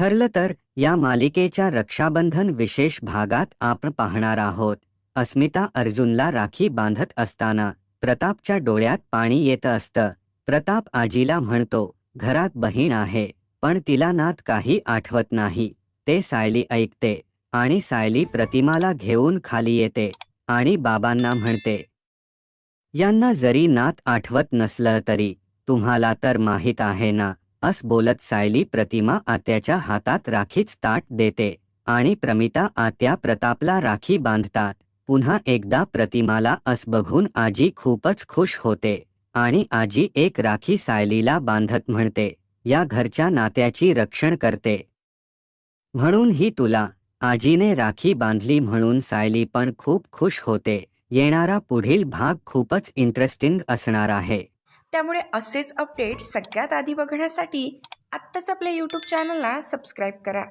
ठरलं तर या मालिकेच्या रक्षाबंधन विशेष भागात आपण पाहणार आहोत. अस्मिता अर्जुनला राखी बांधत असताना प्रतापच्या डोळ्यात पाणी येतं असतं. प्रताप आजीला म्हणतो घरात बहीण आहे पण तिला नात काही आठवत नाही ते सायली ऐकते आणि सायली प्रतिमाला घेऊन खाली येते आणि बाबांना म्हणते यांना जरी नात आठवत नसलं तरी तुम्हाला तर माहीत आहे ना अस बोलत सायली प्रतिमा आत्याच्या हातात राखीच ताट देते आणि प्रमिता आत्या प्रतापला राखी बांधतात. पुन्हा एकदा प्रतिमाला अस बघून आजी खूपच खुश होते आणि आजी एक राखी सायलीला बांधत म्हणते या घरच्या नात्याची रक्षण करते. म्हणून ही तुला. आजीने राखी बांधली म्हणून सायली पण खूप खुश होते. येणारा पुढील भाग खूपच इंटरेस्टिंग असणार आहे. त्यामुळे असेच अपडेट्स सगळ्यात आधी बघण्यासाठी आत्ताच आपल्या यूट्यूब चॅनलला सबस्क्राईब करा.